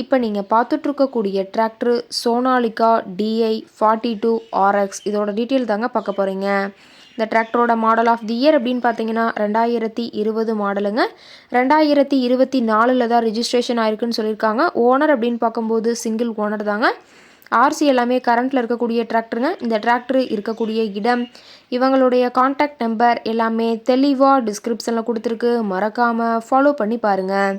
இப்போ நீங்கள் பார்த்துட்ருக்கக்கூடிய tractor Sonalika DI forty two RX இதோட டீட்டெயில் தாங்க பார்க்க போகிறீங்க இந்த டிராக்டரோட மாடல் ஆஃப் தி இயர் அப்படின்னு பார்த்தீங்கன்னா ரெண்டாயிரத்தி இருபது மாடலுங்க ரெண்டாயிரத்தி இருபத்தி நாலில் தான் ரிஜிஸ்ட்ரேஷன் ஆயிருக்குன்னு சொல்லியிருக்காங்க. ஓனர் அப்படின்னு பார்க்கும்போது சிங்கிள் ஓனர் தாங்க. ஆர்சி எல்லாமே கரண்ட்டில் இருக்கக்கூடிய டிராக்டருங்க இந்த டிராக்டர் இருக்கக்கூடிய இடம் இவங்களுடைய காண்டாக்ட் நம்பர் எல்லாமே தெளிவாக டிஸ்கிரிப்ஷனில் கொடுத்துருக்கு. மறக்காமல் ஃபாலோ பண்ணி பாருங்கள்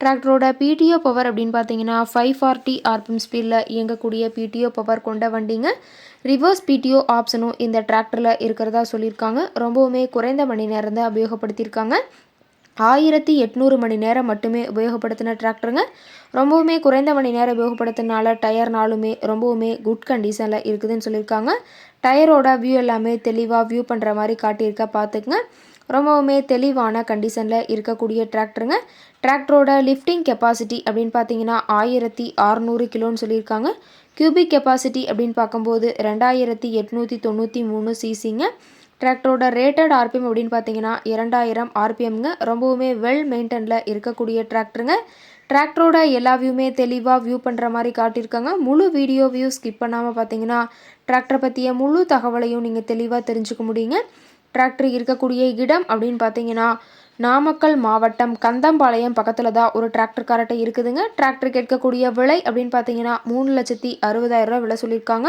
டிராக்டரோட பிடிஓ பவர் அப்படின்னு பார்த்தீங்கன்னா ஃபைவ் ஃபார்ட்டி ஆர்பிஎம் ஸ்பீடில் இயங்கக்கூடிய பிடிஓ பவர் கொண்ட வண்டிங்க. ரிவர்ஸ் பிடிஓ ஆப்ஷனும் இந்த டிராக்டரில் இருக்கிறதா சொல்லியிருக்காங்க. ரொம்பவுமே குறைந்த மணி நேரம் தான் உபயோகப்படுத்தியிருக்காங்க. ஆயிரத்தி எட்நூறு மணி நேரம் மட்டுமே உபயோகப்படுத்தின டிராக்டருங்க ரொம்பவுமே குறைந்த மணி நேரம் உபயோகப்படுத்தினால டயர்னாலுமே ரொம்பவுமே குட் கண்டிஷனில் இருக்குதுன்னு சொல்லியிருக்காங்க. டயரோட வியூ எல்லாமே தெளிவாக வியூ பண்ணுற மாதிரி காட்டியிருக்க பார்த்துக்குங்க. ரொம்பவுமே தெளிவான கண்டிஷனில் இருக்கக்கூடிய டிராக்டருங்க டிராக்டரோட லிஃப்டிங் கெப்பாசிட்டி அப்படின்னு பார்த்தீங்கன்னா ஆயிரத்தி அறநூறு கிலோன்னு சொல்லியிருக்காங்க. கியூபிக் கெப்பாசிட்டி அப்படின்னு பார்க்கும்போது ரெண்டாயிரத்தி எட்நூற்றி தொண்ணூற்றி மூணு சிசிங்க டிராக்டரோட ரேட்டட் ஆர்பிஎம் அப்படின்னு பார்த்தீங்கன்னா இரண்டாயிரம் ஆர்பிஎம்ங்க ரொம்பவுமே வெல் மெயின்டெனில் இருக்கக்கூடிய டிராக்டருங்க டிராக்டரோட எல்லா வியூமே தெளிவாக வியூ பண்ணுற மாதிரி காட்டியிருக்காங்க. முழு வீடியோ வியூ ஸ்கிப் பண்ணாமல் பார்த்தீங்கன்னா டிராக்டரை பற்றிய முழு தகவலையும் நீங்கள் தெளிவாக தெரிஞ்சுக்க முடியுங்க. டிராக்டர் இருக்கக்கூடிய இடம் அப்படின்னு பார்த்தீங்கன்னா நாமக்கல் மாவட்டம் கந்தம்பாளையம் பக்கத்தில் தான் ஒரு டிராக்டர் இருக்குதுங்க. டிராக்டர் கேட்கக்கூடிய விலை அப்படின்னு பார்த்தீங்கன்னா மூணு லட்சத்தி அறுபதாயிரம் ரூபா விலை சொல்லியிருக்காங்க.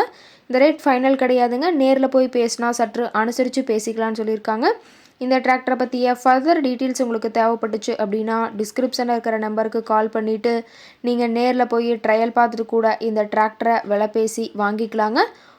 இந்த ரேட் ஃபைனல் கிடையாதுங்க. நேரில் போய் பேசினா சற்று அனுசரித்து பேசிக்கலாம்னு சொல்லியிருக்காங்க. இந்த டிராக்டரை பற்றிய ஃபர்தர் டீட்டெயில்ஸ் உங்களுக்கு தேவைப்பட்டுச்சு அப்படின்னா டிஸ்கிரிப்ஷனில் இருக்கிற நம்பருக்கு கால் பண்ணிவிட்டு நீங்கள் நேரில் போய் ட்ரையல் பார்த்துட்டு கூட இந்த டிராக்டரை விலை பேசி வாங்கிக்கலாங்க.